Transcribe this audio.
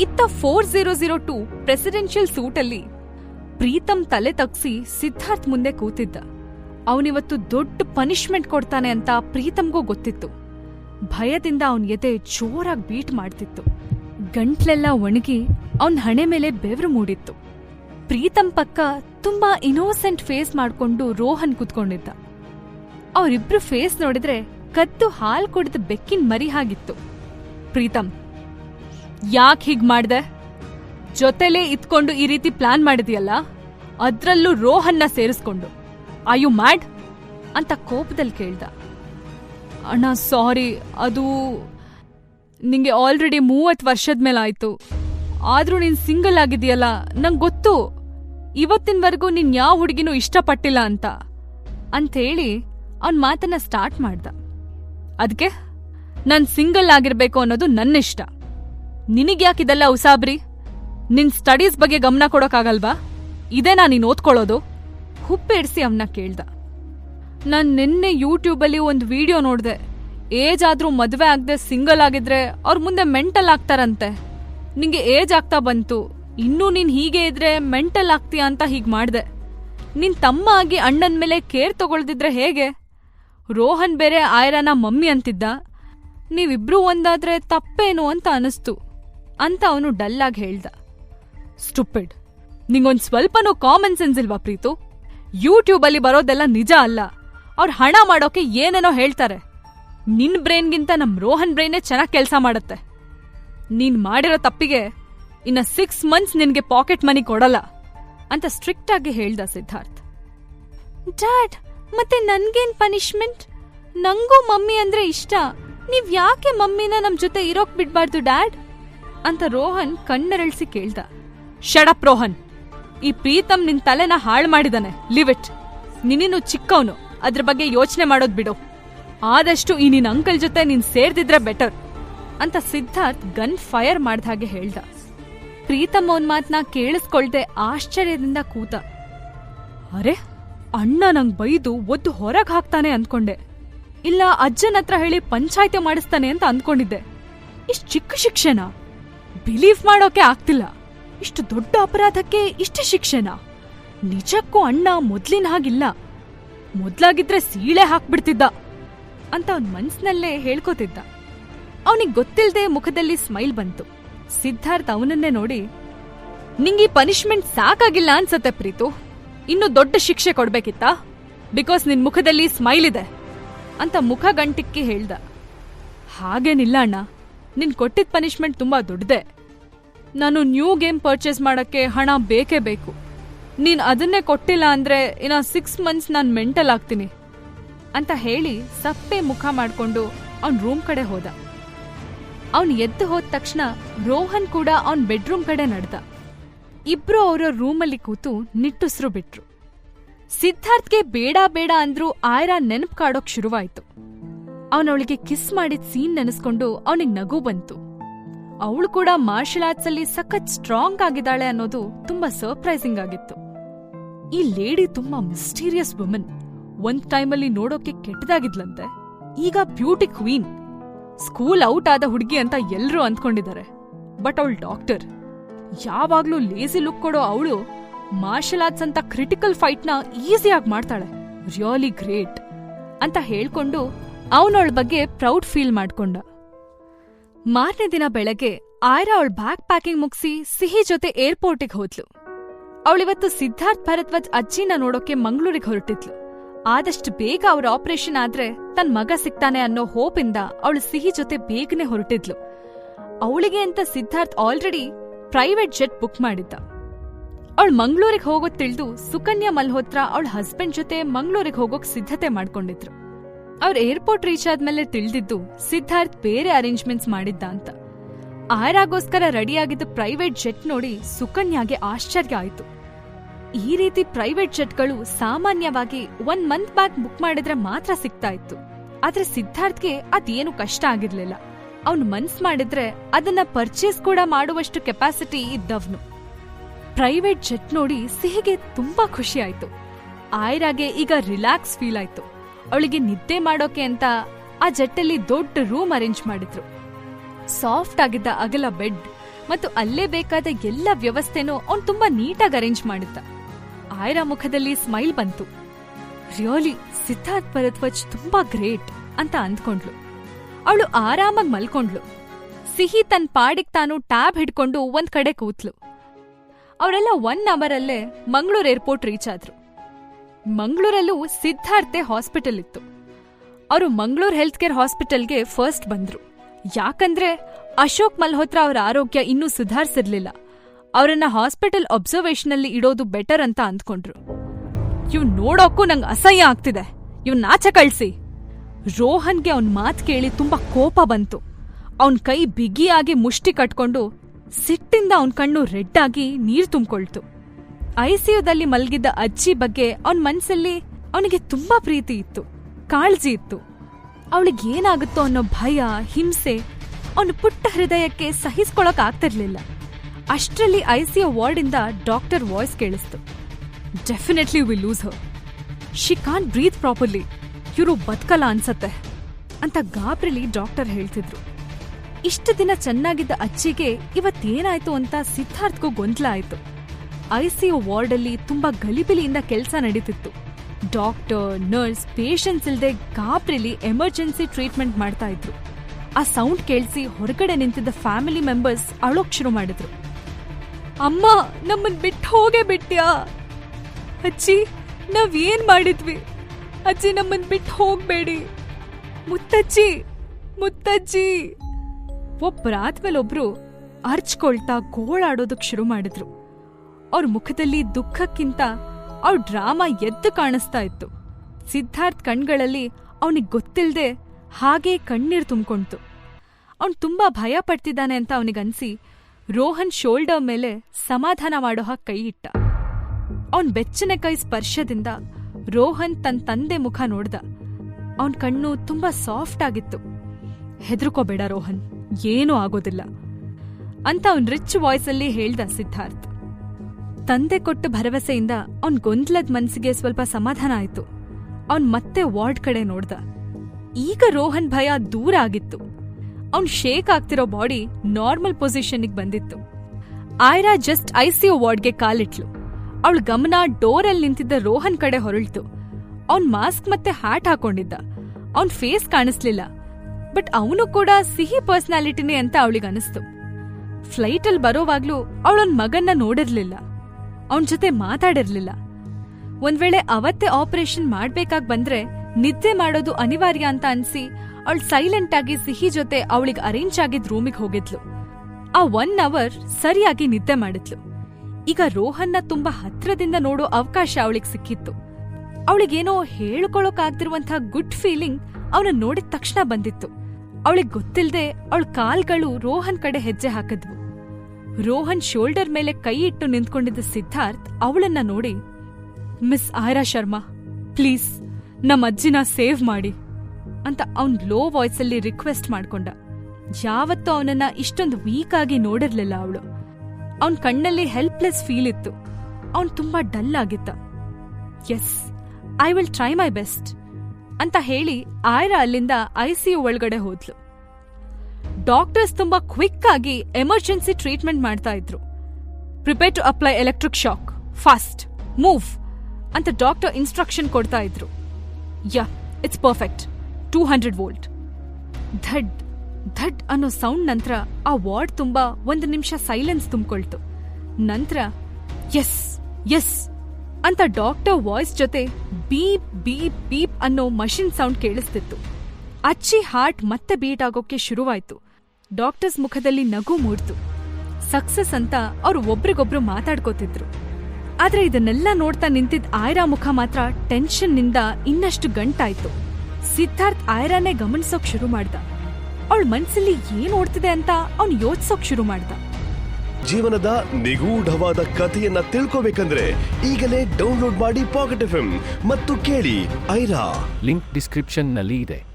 ಇತ್ತ four zero zero two presidential ಸೂಟಲ್ಲಿ Preetham ತಲೆ ತಗ್ಸಿ ಸಿದ್ಧಾರ್ಥ್ ಮುಂದೆ ಕೂತಿದ್ದ. ಅವನಿವತ್ತು ದೊಡ್ಡ ಪನಿಷ್ಮೆಂಟ್ ಕೊಡ್ತಾನೆ ಅಂತ ಪ್ರೀತಮ್ಗೂ ಗೊತ್ತಿತ್ತು. ಭಯದಿಂದ ಅವನ ಎದೆ ಜೋರಾಗಿ ಬೀಟ್ ಮಾಡ್ತಿತ್ತು. ಗಂಟ್ಲೆಲ್ಲ ಒಣಗಿ ಅವನ್ ಹಣೆ ಮೇಲೆ ಬೆವರು ಮೂಡಿತ್ತು. ಪ್ರೀತಮ್ ಪಕ್ಕ ತುಂಬಾ ಇನೋಸೆಂಟ್ ಫೇಸ್ ಮಾಡ್ಕೊಂಡು ರೋಹನ್ ಕೂತ್ಕೊಂಡಿದ್ದ. ಅವರಿಬ್ರು ಫೇಸ್ ನೋಡಿದ್ರೆ ಕದ್ದು ಹಾಲ್ ಕುಡಿದ ಬೆಕ್ಕಿನ ಮರಿ ಹಾಗಿತ್ತು. ಪ್ರೀತಮ್ ಯಾಕ್ ಹೀಗ್ ಮಾಡ್ದೆ? ಜೊತೆಲೇ ಇತ್ಕೊಂಡು ಈ ರೀತಿ ಪ್ಲಾನ್ ಮಾಡಿದ್ಯಲ್ಲ, ಅದ್ರಲ್ಲೂ ರೋಹನ್ನ ಸೇರಿಸ್ಕೊಂಡು. ಯು ಮ್ಯಾಡ್ ಅಂತ ಕೋಪದಲ್ಲಿ ಕೇಳ್ದ. ಅಣ್ಣ ಸಾರಿ ಅದು ನಿಂಗೆ ಆಲ್ರೆಡಿ ಮೂವತ್ತು ವರ್ಷದ ಮೇಲೆ ಆಯ್ತು. ಆದ್ರೂ ನೀನ್ ಸಿಂಗಲ್ ಆಗಿದೆಯಲ್ಲ ನಂಗೆ ಗೊತ್ತು. ಇವತ್ತಿನವರೆಗೂ ನೀನು ಯಾವ ಹುಡುಗಿನೂ ಇಷ್ಟಪಟ್ಟಿಲ್ಲ ಅಂತ. ಅಂಥೇಳಿ ಅವನ್ ಮಾತನ್ನ ಸ್ಟಾರ್ಟ್ ಮಾಡ್ದ. ಅದಕ್ಕೆ ನಾನು ಸಿಂಗಲ್ ಆಗಿರಬೇಕು ಅನ್ನೋದು ನನ್ನಿಷ್ಟ. ನಿನಗ್ಯಾಕಿದೆಲ್ಲ ಉಸಾಬ್ರಿ ನಿನ್ ಸ್ಟಡೀಸ್ ಬಗ್ಗೆ ಗಮನ ಕೊಡೋಕ್ಕಾಗಲ್ವಾ? ಇದೇನಾ ನೀನು ಓದ್ಕೊಳ್ಳೋದು? ಹುಪ್ಪೇಡ್ಸಿ ಅವನ್ನ ಕೇಳ್ದ. ನಾನು ನಿನ್ನೆ ಯೂಟ್ಯೂಬಲ್ಲಿ ಒಂದು ವಿಡಿಯೋ ನೋಡಿದೆ. ಏಜ್ ಆದರೂ ಮದುವೆ ಆಗದೆ ಸಿಂಗಲ್ ಆಗಿದ್ರೆ ಅವ್ರ ಮುಂದೆ ಮೆಂಟಲ್ ಆಗ್ತಾರಂತೆ. ನಿಂಗೆ ಏಜ್ ಆಗ್ತಾ ಬಂತು. ಇನ್ನೂ ನೀನು ಹೀಗೆ ಇದ್ರೆ ಮೆಂಟಲ್ ಆಗ್ತೀಯಾ ಅಂತ ಹೀಗೆ ಮಾಡಿದೆ. ನಿನ್ನ ತಮ್ಮ ಆಗಿ ಅಣ್ಣನ ಮೇಲೆ ಕೇರ್ ತಗೊಳ್ದಿದ್ರೆ ಹೇಗೆ? ರೋಹನ್ ಬೇರೆ ಆಯ್ರನ ಮಮ್ಮಿ ಅಂತಿದ್ದ. ನೀವಿಬ್ರೂ ಒಂದಾದ್ರೆ ತಪ್ಪೇನು ಅಂತ ಅನಿಸ್ತು. ಅಂತ ಅವನು ಡಲ್ಲಾಗಿ ಹೇಳ್ದ. ಸ್ಟುಪಿಡ್. ನಿಂಗೊಂದು ಸ್ವಲ್ಪನೂ ಕಾಮನ್ ಸೆನ್ಸ್ ಇಲ್ವಾ ಪ್ರೀತು? ಯೂಟ್ಯೂಬಲ್ಲಿ ಬರೋದೆಲ್ಲ ನಿಜ ಅಲ್ಲ. ಅವ್ರು ಹಣ ಮಾಡೋಕೆ ಏನೇನೋ ಹೇಳ್ತಾರೆ. ನಿನ್ ಬ್ರೈನ್ಗಿಂತ ನಮ್ ರೋಹನ್ ಬ್ರೈನೇ ಚೆನ್ನಾಗಿ ಕೆಲಸ ಮಾಡುತ್ತೆ. ನೀನ್ ಮಾಡಿರೋ ತಪ್ಪಿಗೆ ಇನ್ನ ಸಿಕ್ಸ್ ಮಂತ್ಸ್ ನಿನ್ಗೆ ಪಾಕೆಟ್ ಮನಿ ಕೊಡಲ್ಲ ಅಂತ ಸ್ಟ್ರಿಕ್ಟ್ ಆಗಿ ಹೇಳ್ದ ಸಿದ್ಧಾರ್ಥ್. ಡ್ಯಾಡ್, ಮತ್ತೆ ನನ್ಗೇನ್ ಪನಿಷ್ಮೆಂಟ್? ನಂಗೂ ಮಮ್ಮಿ ಅಂದ್ರೆ ಇಷ್ಟ. ನೀವ್ ಯಾಕೆ ಮಮ್ಮಿನ ನಮ್ ಜೊತೆ ಇರೋಕ್ ಬಿಡ್ಬಾರ್ದು, ಡ್ಯಾಡ್? ಅಂತ ರೋಹನ್ ಕಣ್ಣರಳಿಸಿ ಕೇಳ್ದ. ಶಡಪ್ ರೋಹನ್, ಈ ಪ್ರೀತಮ್ ನಿನ್ ತಲೆನ ಹಾಳು ಮಾಡಿದಾನೆ. Live it. ನಿನ್ನೂ ಚಿಕ್ಕವನು. ಅದ್ರ ಬಗ್ಗೆ ಯೋಚನೆ ಮಾಡೋದ್ ಬಿಡು. ಆದಷ್ಟು ಈ ನಿನ್ ಅಂಕಲ್ ಜೊತೆ ನೀನ್ ಸೇರ್ದಿದ್ರೆ ಬೆಟರ್, ಅಂತ ಸಿದ್ಧಾರ್ಥ್ ಗನ್ ಫೈರ್ ಮಾಡ್ದ ಹಾಗೆ ಹೇಳ್ದ. ಪ್ರೀತಮ್ ಅವನ್ ಮಾತ್ನ ಕೇಳಿಸ್ಕೊಳ್ದೆ ಆಶ್ಚರ್ಯದಿಂದ ಕೂತ. ಅರೆ, ಅಣ್ಣ ನಂಗ್ ಬೈದು ಒದ್ದು ಹೊರಗ್ ಹಾಕ್ತಾನೆ ಅಂದ್ಕೊಂಡೆ ಇಲ್ಲ ಅಜ್ಜನ ಹತ್ರ ಹೇಳಿ ಪಂಚಾಯತಿ ಮಾಡಿಸ್ತಾನೆ ಅಂತ ಅಂದ್ಕೊಂಡಿದ್ದೆ ಇಷ್ಟ್ ಚಿಕ್ಕ ಶಿಕ್ಷೆನಾ? ಬಿಲೀವ್ ಮಾಡೋಕೆ ಆಗ್ತಿಲ್ಲ. ಇಷ್ಟು ದೊಡ್ಡ ಅಪರಾಧಕ್ಕೆ ಇಷ್ಟು ಶಿಕ್ಷೆನಾ? ನಿಜಕ್ಕೂ ಅಣ್ಣ ಮೊದ್ಲಿನ ಹಾಗಿಲ್ಲ. ಮೊದ್ಲಾಗಿದ್ರೆ ಸೀಳೆ ಹಾಕ್ಬಿಡ್ತಿದ್ದ ಅಂತ ಅವನ್ ಮನ್ಸ್ನಲ್ಲೇ ಹೇಳ್ಕೋತಿದ್ದ. ಅವನಿಗೆ ಗೊತ್ತಿಲ್ಲದೆ ಮುಖದಲ್ಲಿ ಸ್ಮೈಲ್ ಬಂತು. ಸಿದ್ಧಾರ್ಥ್ ಅವನನ್ನೇ ನೋಡಿ, ನಿಂಗೆ ಪನಿಷ್ಮೆಂಟ್ ಸಾಕಾಗಿಲ್ಲ ಅನ್ಸತ್ತೆ ಪ್ರೀತು. ಇನ್ನು ದೊಡ್ಡ ಶಿಕ್ಷೆ ಕೊಡ್ಬೇಕಿತ್ತಾ? ಬಿಕಾಸ್ ನಿನ್ ಮುಖದಲ್ಲಿ ಸ್ಮೈಲ್ ಇದೆ. ಅಂತ ಮುಖ ಗಂಟಿಕ್ಕಿ ಹೇಳ್ದ. ಹಾಗೇನಿಲ್ಲ ಅಣ್ಣ. ನಿನ್ ಕೊಟ್ಟಿದ್ ಪನಿಷ್ಮೆಂಟ್ ತುಂಬಾ ದೊಡ್ಡದೆ. ನಾನು ನ್ಯೂ ಗೇಮ್ ಪರ್ಚೇಸ್ ಮಾಡಕ್ಕೆ ಹಣ ಬೇಕೇ ಬೇಕು. ನೀನ್ ಅದನ್ನೇ ಕೊಟ್ಟಿಲ್ಲ ಅಂದ್ರೆ ಇನ್ನ ಸಿಕ್ಸ್ ಮಂತ್ಸ್ ನಾನು ಮೆಂಟಲ್ ಆಗ್ತೀನಿ. ಅಂತ ಹೇಳಿ ಸಪ್ಪೆ ಮುಖ ಮಾಡ್ಕೊಂಡು ಅವನ್ ರೂಮ್ ಕಡೆ ಹೋದ. ಅವನ್ ಎದ್ದು ಹೋದ ತಕ್ಷಣ ರೋಹನ್ ಕೂಡ ಅವನ್ ಬೆಡ್ರೂಮ್ ಕಡೆ ನಡೆದ. ಇಬ್ರು ಅವರ ರೂಮಲ್ಲಿ ಕೂತು ನಿಟ್ಟುಸ್ರು ಬಿಟ್ರು. ಸಿದ್ಧಾರ್ಥ್ಗೆ ಬೇಡ ಬೇಡ ಅಂದ್ರೂ ಆಯ್ರಾ ನೆನಪು ಕಾಡೋಕ್ ಶುರುವಾಯ್ತು. ಅವನವಳಿಗೆ ಕಿಸ್ ಮಾಡಿದ ಸೀನ್ ನೆನೆಸ್ಕೊಂಡು ಅವನಿಗೆ ನಗು ಬಂತು. ಅವಳು ಕೂಡ ಮಾರ್ಷಲ್ ಆರ್ಟ್ಸ್ ಅಲ್ಲಿ ಸಖತ್ ಸ್ಟ್ರಾಂಗ್ ಆಗಿದ್ದಾಳೆ ಅನ್ನೋದು ತುಂಬಾ ಸರ್ಪ್ರೈಸಿಂಗ್ ಆಗಿತ್ತು. ಈ ಲೇಡಿ ತುಂಬಾ ಮಿಸ್ಟೀರಿಯಸ್ ವುಮನ್ ಒಂದ್ ಟೈಮಲ್ಲಿ ನೋಡೋಕೆ ಕೆಟ್ಟದಾಗಿದ್ಲಂತೆ. ಈಗ ಬ್ಯೂಟಿ ಕ್ವೀನ್ ಸ್ಕೂಲ್ ಔಟ್ ಆದ ಹುಡುಗಿ ಅಂತ ಎಲ್ಲರೂ ಅಂದ್ಕೊಂಡಿದ್ದಾರೆ. ಬಟ್ ಅವಳು ಡಾಕ್ಟರ್ ಯಾವಾಗ್ಲೂ ಲೇಸಿ ಲುಕ್ ಕೊಡೋ ಅವಳು ಮಾರ್ಷಲ್ ಆರ್ಟ್ಸ್ ಅಂತ ಕ್ರಿಟಿಕಲ್ ಫೈಟ್ನ ಈಸಿಯಾಗಿ ಮಾಡ್ತಾಳೆ. ರಿಯಲಿ ಗ್ರೇಟ್ ಅಂತ ಹೇಳ್ಕೊಂಡು ಅವನವಳ ಬಗ್ಗೆ ಪ್ರೌಡ್ ಫೀಲ್ ಮಾಡ್ಕೊಂಡ. ಮಾರನೇ ದಿನ ಬೆಳಗ್ಗೆ ಆಯ್ರಾ ಅವಳ ಬ್ಯಾಗ್ ಪ್ಯಾಕಿಂಗ್ ಮುಗಿಸಿ ಸಿಹಿ ಜೊತೆ ಏರ್ಪೋರ್ಟಿಗೆ ಹೋದ್ಲು. ಅವಳಿವತ್ತು ಸಿದ್ಧಾರ್ಥ್ ಭರದ್ವಾಜ್ ಅಜ್ಜಿನ ನೋಡೋಕೆ ಮಂಗಳೂರಿಗೆ ಹೊರಟಿದ್ಲು. ಆದಷ್ಟು ಬೇಗ ಅವರ ಆಪರೇಷನ್ ಆದ್ರೆ ತನ್ ಮಗ ಸಿಗ್ತಾನೆ ಅನ್ನೋ ಹೋಪಿಂದ ಅವಳು ಸಿಹಿ ಜೊತೆ ಬೇಗನೆ ಹೊರಟಿದ್ಲು. ಅವಳಿಗೆ ಅಂತ Siddharth already private jet book ಮಾಡಿದ್ದ. ಅವಳು ಮಂಗಳೂರಿಗೆ ಹೋಗೋದ್ ತಿಳಿದು ಸುಕನ್ಯಾ ಮಲ್ಹೋತ್ರ ಅವಳ ಹಸ್ಬೆಂಡ್ ಜೊತೆ ಮಂಗಳೂರಿಗೆ ಹೋಗೋಕ್ ಸಿದ್ಧತೆ ಮಾಡ್ಕೊಂಡಿದ್ರು. ಅವ್ರ ಏರ್ಪೋರ್ಟ್ ರೀಚ್ ಆದ್ಮೇಲೆ ತಿಳಿದಿದ್ದು ಸಿದ್ಧಾರ್ಥ್ ಬೇರೆ ಅರೇಂಜ್ಮೆಂಟ್ಸ್ ಮಾಡಿದ್ದ ಅಂತ. ಆಯ್ರಾಗೋಸ್ಕರ ರೆಡಿಯಾಗಿದ್ದ ಪ್ರೈವೇಟ್ ಜೆಟ್ ನೋಡಿ ಸುಕನ್ಯಾಗೆ ಆಶ್ಚರ್ಯ ಆಯ್ತು. ಈ ರೀತಿ ಪ್ರೈವೇಟ್ ಜೆಟ್ಗಳು ಸಾಮಾನ್ಯವಾಗಿ ಒನ್ ಮಂತ್ ಬ್ಯಾಕ್ ಬುಕ್ ಮಾಡಿದ್ರೆ ಮಾತ್ರ ಸಿಗ್ತಾ ಇತ್ತು. ಆದ್ರೆ ಸಿದ್ಧಾರ್ಥ್ಗೆ ಅದೇನು ಕಷ್ಟ ಆಗಿರ್ಲಿಲ್ಲ. ಅವನು ಮನ್ಸ್ ಮಾಡಿದ್ರೆ ಅದನ್ನ ಪರ್ಚೇಸ್ ಕೂಡ ಮಾಡುವಷ್ಟು ಕೆಪಾಸಿಟಿ ಇದ್ದವ್ನು. ಪ್ರೈವೇಟ್ ಜೆಟ್ ನೋಡಿ ಸಿಹಿಗೆ ತುಂಬಾ ಖುಷಿ ಆಯ್ತು. ಆಯ್ರಾಗೆ ಈಗ ರಿಲ್ಯಾಕ್ಸ್ ಫೀಲ್ ಆಯ್ತು. ಅವಳಿಗೆ ನಿದ್ದೆ ಮಾಡೋಕೆ ಅಂತ ಆ ಜಟ್ಟಲ್ಲಿ ದೊಡ್ಡ ರೂಮ್ ಅರೇಂಜ್ ಮಾಡಿದ್ರು. ಸಾಫ್ಟ್ ಆಗಿದ್ದ ಅಗಲ ಬೆಡ್ ಮತ್ತು ಅಲ್ಲೇ ಬೇಕಾದ ಎಲ್ಲ ವ್ಯವಸ್ಥೆನೂ ಅವ್ನು ತುಂಬಾ ನೀಟಾಗಿ ಅರೇಂಜ್ ಮಾಡಿದ್ದ. ಆಯ್ರಾ ಮುಖದಲ್ಲಿ ಸ್ಮೈಲ್ ಬಂತು. ರಿಯಲಿ, ಸಿದ್ಧಾರ್ಥ್ ಭರದ್ವಾಜ್ ತುಂಬಾ ಗ್ರೇಟ್ ಅಂತ ಅಂದ್ಕೊಂಡ್ಲು ಅವಳು ಆರಾಮಾಗಿ ಮಲ್ಕೊಂಡ್ಲು ಸಿಹಿ ತನ್ನ ಪಾಡಿಗ್ ತಾನು ಟ್ಯಾಬ್ ಹಿಡ್ಕೊಂಡು ಒಂದ್ ಕಡೆ ಕೂತ್ಲು ಅವರೆಲ್ಲ ಒನ್ ಅವರಲ್ಲೇ ಮಂಗಳೂರು ಏರ್ಪೋರ್ಟ್ ರೀಚ್ ಆದ್ರು. ಮಂಗಳೂರಲ್ಲೂ ಸಿದ್ಧಾರ್ಥೆ ಹಾಸ್ಪಿಟಲ್ ಇತ್ತು. ಅವರು ಮಂಗಳೂರು ಹೆಲ್ತ್ ಕೇರ್ ಹಾಸ್ಪಿಟಲ್ಗೆ ಫಸ್ಟ್ ಬಂದ್ರು. ಯಾಕಂದ್ರೆ ಅಶೋಕ್ ಮಲ್ಹೋತ್ರಾ ಅವರ ಆರೋಗ್ಯ ಇನ್ನೂ ಸುಧಾರಿಸಿರ್ಲಿಲ್ಲ. ಅವರನ್ನ ಹಾಸ್ಪಿಟಲ್ ಅಬ್ಸರ್ವೇಷನಲ್ಲಿ ಇಡೋದು ಬೆಟರ್ ಅಂತ ಅಂದ್ಕೊಂಡ್ರು. ಇವ್ ನೋಡೋಕ್ಕೂ ನಂಗೆ ಅಸಹ್ಯ ಆಗ್ತಿದೆ. ಇವ್ ನಾಚ ಕಳ್ಸಿ. ರೋಹನ್ಗೆ ಅವನ್ ಮಾತ್ ಕೇಳಿ ತುಂಬಾ ಕೋಪ ಬಂತು. ಅವನ್ ಕೈ ಬಿಗಿಯಾಗಿ ಮುಷ್ಟಿ ಕಟ್ಕೊಂಡು ಸಿಟ್ಟಿಂದ ಅವನ್ ಕಣ್ಣು ರೆಡ್ ಆಗಿ ನೀರ್ ತುಂಬಿಕೊಳ್ತು. ಐಸಿಯುದಲ್ಲಿ ಮಲಗಿದ್ದ ಅಜ್ಜಿ ಬಗ್ಗೆ ಅವನ್ ಮನ್ಸಲ್ಲಿ ಅವನಿಗೆ ತುಂಬಾ ಪ್ರೀತಿ ಇತ್ತು, ಕಾಳಜಿ ಇತ್ತು. ಅವಳಿಗೆ ಏನಾಗುತ್ತೋ ಅನ್ನೋ ಭಯ, ಹಿಂಸೆ ಅವನ ಪುಟ್ಟ ಹೃದಯಕ್ಕೆ ಸಹಿಸ್ಕೊಳಕ್ ಆಗ್ತಿರ್ಲಿಲ್ಲ. ಅಷ್ಟರಲ್ಲಿ ಐಸಿಯು ವಾರ್ಡಿಂದ doctor voice ಕೇಳಿಸ್ತು. Definitely we lose her she can breathe properly ಇವರು ಬದುಕಲ್ಲ ಅನ್ಸತ್ತೆ, ಅಂತ ಗಾಬ್ರಿಲಿ ಡಾಕ್ಟರ್ ಹೇಳ್ತಿದ್ರು. ಇಷ್ಟು ದಿನ ಚೆನ್ನಾಗಿದ್ದ ಅಜ್ಜಿಗೆ ಇವತ್ತೇನಾಯ್ತು ಅಂತ ಸಿದ್ಧಾರ್ಥ್ಗೂ ಗೊಂದಲ ಆಯ್ತು. ಐಸಿಯು ವಾರ್ಡಲ್ಲಿ ತುಂಬಾ ಗಲಿಬಿಲಿಯಿಂದ ಕೆಲಸ ನಡೀತಿತ್ತು. ಡಾಕ್ಟರ್, ನರ್ಸ್, ಪೇಷಂಟ್ಸ್ ಇಲ್ಲದೆ ಗಾಬ್ರಿಲಿ ಎಮರ್ಜೆನ್ಸಿ ಟ್ರೀಟ್ಮೆಂಟ್ ಮಾಡ್ತಾ ಇದ್ರು. ಆ ಸೌಂಡ್ ಕೇಳಿಸಿ ಹೊರಗಡೆ ನಿಂತಿದ್ದ ಫ್ಯಾಮಿಲಿ ಮೆಂಬರ್ಸ್ ಅಳೋಕ್ ಶುರು ಮಾಡಿದ್ರು. ಅಮ್ಮ, ನಮ್ಮನ್ ಬಿಟ್ಟು ಹೋಗೇ ಬಿಟ್ಟ್ಯಾ ಅಜ್ಜಿ ನಾವ್ ಏನ್ ಮಾಡಿದ್ವಿ? ಅಜ್ಜಿ, ನಮ್ಮನ್ ಬಿಟ್ಟು ಹೋಗ್ಬೇಡಿ. ಮುತ್ತಜ್ಜಿ ಮುತ್ತಜ್ಜಿ. ಒಬ್ಬರಾದ್ಮೇಲೆ ಒಬ್ರು ಅರ್ಚ್ಕೊಳ್ತಾ ಗೋಳಾಡೋದಕ್ ಶುರು ಮಾಡಿದ್ರು. ಅವ್ರ ಮುಖದಲ್ಲಿ ದುಃಖಕ್ಕಿಂತ ಅವ್ರ ಡ್ರಾಮಾ ಎದ್ದು ಕಾಣಿಸ್ತಾ ಇತ್ತು. ಸಿದ್ಧಾರ್ಥ್ ಕಣ್ಗಳಲ್ಲಿ ಅವನಿಗೆ ಗೊತ್ತಿಲ್ಲದೆ ಹಾಗೇ ಕಣ್ಣೀರು ತುಂಬ್ಕೊಂತು ಅವನು ತುಂಬಾ ಭಯ ಪಡ್ತಿದ್ದಾನೆ ಅಂತ ಅವನಿಗನ್ಸಿ ರೋಹನ್ ಶೋಲ್ಡರ್ ಮೇಲೆ ಸಮಾಧಾನ ಮಾಡೋ ಹಾಗೆ ಕೈ ಇಟ್ಟ. ಅವನ್ ಬೆಚ್ಚನ ಕೈ ಸ್ಪರ್ಶದಿಂದ ರೋಹನ್ ತನ್ನ ತಂದೆ ಮುಖ ನೋಡ್ದ. ಅವನ್ ಕಣ್ಣು ತುಂಬಾ ಸಾಫ್ಟ್ ಆಗಿತ್ತು. ಹೆದರ್ಕೋಬೇಡ ರೋಹನ್, ಏನೂ ಆಗೋದಿಲ್ಲ ಅಂತ ಅವನ್ ರಿಚ್ ವಾಯ್ಸಲ್ಲಿ ಹೇಳ್ದ ಸಿದ್ಧಾರ್ಥ್. ತಂದೆ ಕೊಟ್ಟ ಭರವಸೆಯಿಂದ ಅವನ್ ಗೊಂದಲದ ಮನ್ಸಿಗೆ ಸ್ವಲ್ಪ ಸಮಾಧಾನ ಆಯ್ತು. ಅವನ್ ಮತ್ತೆ ವಾರ್ಡ್ ಕಡೆ ನೋಡ್ದ. ಈಗ ರೋಹನ್ ಭಯ ದೂರ ಆಗಿತ್ತು. ಅವನ್ ಶೇಕ್ ಆಗ್ತಿರೋ ಬಾಡಿ ನಾರ್ಮಲ್ ಪೊಸಿಷನ್ಗೆ ಬಂದಿತ್ತು. ಆಯ್ರಾ ಜಸ್ಟ್ ಐಸಿಯು ವಾರ್ಡ್ಗೆ ಕಾಲಿಟ್ಲು. ಅವಳ ಗಮನ ಡೋರಲ್ಲಿ ನಿಂತಿದ್ದ ರೋಹನ್ ಕಡೆ ಹೊರಳ್ತು. ಅವನ್ ಮಾಸ್ಕ್ ಮತ್ತೆ ಹ್ಯಾಟ್ ಹಾಕೊಂಡಿದ್ದ. ಅವನ್ ಫೇಸ್ ಕಾಣಿಸ್ಲಿಲ್ಲ. ಬಟ್ ಅವನು ಕೂಡ ಸಿಹಿ ಪರ್ಸನಾಲಿಟಿನೇ ಅಂತ ಅವಳಿಗೆ ಅನಿಸ್ತು ಫ್ಲೈಟಲ್ಲಿ ಬರೋವಾಗ್ಲೂ ಅವಳೊಂದ್ ಮಗನ್ನ ನೋಡಿರ್ಲಿಲ್ಲ. ಅವನ್ ಜೊತೆ ಮಾತಾಡಿರ್ಲಿಲ್ಲ. ಒಂದ್ ವೇಳೆ ಅವತ್ತೇ ಆಪರೇಷನ್ ಮಾಡ್ಬೇಕಾಗ್ ಬಂದ್ರೆ ನಿದ್ದೆ ಮಾಡೋದು ಅನಿವಾರ್ಯ ಅಂತ ಅನ್ಸಿ ಅವಳು ಸೈಲೆಂಟ್ ಆಗಿ ಸಿಹಿ ಜೊತೆ ಅವಳಿಗೆ ಅರೇಂಜ್ ಆಗಿದ್ ರೂಮಿಗೆ ಹೋಗಿದ್ಲು. ಆ ಒನ್ ಅವರ್ ಸರಿಯಾಗಿ ನಿದ್ದೆ ಮಾಡಿದ್ಲು. ಈಗ ರೋಹನ್ನ ತುಂಬಾ ಹತ್ರದಿಂದ ನೋಡೋ ಅವಕಾಶ ಅವಳಿಗೆ ಸಿಕ್ಕಿತ್ತು. ಅವಳಿಗೇನೋ ಹೇಳ್ಕೊಳಕ್ಕಾಗ್ದಿರುವಂಥ ಗುಡ್ ಫೀಲಿಂಗ್ ಅವನ ನೋಡಿದ ತಕ್ಷಣ ಬಂದಿತ್ತು. ಅವಳಿಗೆ ಗೊತ್ತಿಲ್ಲದೆ ಅವಳ ಕಾಲ್ಗಳು ರೋಹನ್ ಕಡೆ ಹೆಜ್ಜೆ ಹಾಕಿದ್ವು. ರೋಹನ್ ಶೋಲ್ಡರ್ ಮೇಲೆ ಕೈ ಇಟ್ಟು ನಿಂತ್ಕೊಂಡಿದ್ದ ಸಿದ್ಧಾರ್ಥ್ ಅವಳನ್ನ ನೋಡಿ, ಮಿಸ್ ಆಯ್ರಾ ಶರ್ಮಾ, ಪ್ಲೀಸ್ ನಮ್ಮ ಅಜ್ಜಿನ ಸೇವ್ ಮಾಡಿ ಅಂತ ಅವನ್ ಲೋ ವಾಯ್ಸಲ್ಲಿ ರಿಕ್ವೆಸ್ಟ್ ಮಾಡ್ಕೊಂಡ. ಯಾವತ್ತೂ ಅವನನ್ನ ಇಷ್ಟೊಂದು ವೀಕ್ ಆಗಿ ನೋಡಿರ್ಲಿಲ್ಲ ಅವಳು. ಅವನ್ ಕಣ್ಣಲ್ಲಿ ಹೆಲ್ಪ್ಲೆಸ್ ಫೀಲ್ ಇತ್ತು. ಅವನ್ ತುಂಬಾ ಡಲ್ ಆಗಿತ್ತ yes I will try my best ಅಂತ ಹೇಳಿ ಆಯ್ರಾ ಅಲ್ಲಿಂದ ಐಸಿಯು ಒಳಗಡೆ ಹೋದ್ಲು. ಡಾಕ್ಟರ್ಸ್ ತುಂಬಾ ಕ್ವಿಕ್ ಆಗಿ ಎಮರ್ಜೆನ್ಸಿ ಟ್ರೀಟ್ಮೆಂಟ್ ಮಾಡ್ತಾ ಇದ್ರು. Prepare to apply electric shock fast move ಅಂತ ಡಾಕ್ಟರ್ ಇನ್ಸ್ಟ್ರಕ್ಷನ್ ಕೊಡ್ತಾ ಇದ್ರು. Yeah it's perfect two hundred volt ಧಡ್. ಧಡ್ ಅನ್ನೋ ಸೌಂಡ್ ನಂತರ ಆ ವಾರ್ಡ್ ತುಂಬಾ ಒಂದು ನಿಮಿಷ ಸೈಲೆನ್ಸ್ ತುಂಬಿಕೊಳ್ತು. ನಂತರ ಎಸ್ ಎಸ್ ಅಂತ ಡಾಕ್ಟರ್ ವಾಯ್ಸ್ ಜೊತೆ ಬೀಪ್ ಬೀಪ್ ಬೀಪ್ ಅನ್ನೋ ಮಷಿನ್ ಸೌಂಡ್ ಕೇಳಿಸ್ತಿತ್ತು. ಅಚ್ಚಿ ಹಾರ್ಟ್ ಮತ್ತೆ ಬೀಟ್ ಆಗೋಕೆ ಶುರುವಾಯ್ತು. ಡಾಕ್ಟರ್ಸ್ ಮುಖದಲ್ಲಿ ನಗು ಮೂಡ್ತು. ಸಕ್ಸಸ್ ಅಂತ ಅವ್ರು ಒಬ್ರಿಗೊಬ್ರು ಮಾತಾಡ್ಕೋತಿದ್ರು. ಆದ್ರೆ ಇದನ್ನೆಲ್ಲ ನೋಡ್ತಾ ನಿಂತಿದ್ದ ಆಯ್ರಾ ಮುಖ ಮಾತ್ರ ಟೆನ್ಷನ್ನಿಂದ ಇನ್ನಷ್ಟು ಗಂಟಾಯ್ತು. ಸಿದ್ಧಾರ್ಥ್ ಆಯ್ರಾನೇ ಗಮನಿಸೋಕ್ ಶುರು ಮಾಡ್ದ. ಅವಳ ಮನ್ಸಲ್ಲಿ ಏನ್ ಓಡ್ತಿದೆ ಅಂತ ಅವ್ನು ಯೋಚಿಸೋಕ್ ಶುರು ಮಾಡ್ದ. ಜೀವನದ ನಿಗೂಢವಾದ ಕಥೆಯನ್ನ ತಿಳ್ಕೋಬೇಕಂದ್ರೆ ಈಗಲೇ ಡೌನ್ಲೋಡ್ ಮಾಡಿ ಪಾಕೆಟ್ ಎಫ್ ಮತ್ತು ಕೇಳಿ ಐರಾ ಲಿಂಕ್ ಡಿಸ್ಕ್ರಿಪ್ಷನ್ನಲ್ಲಿ ಇದೆ.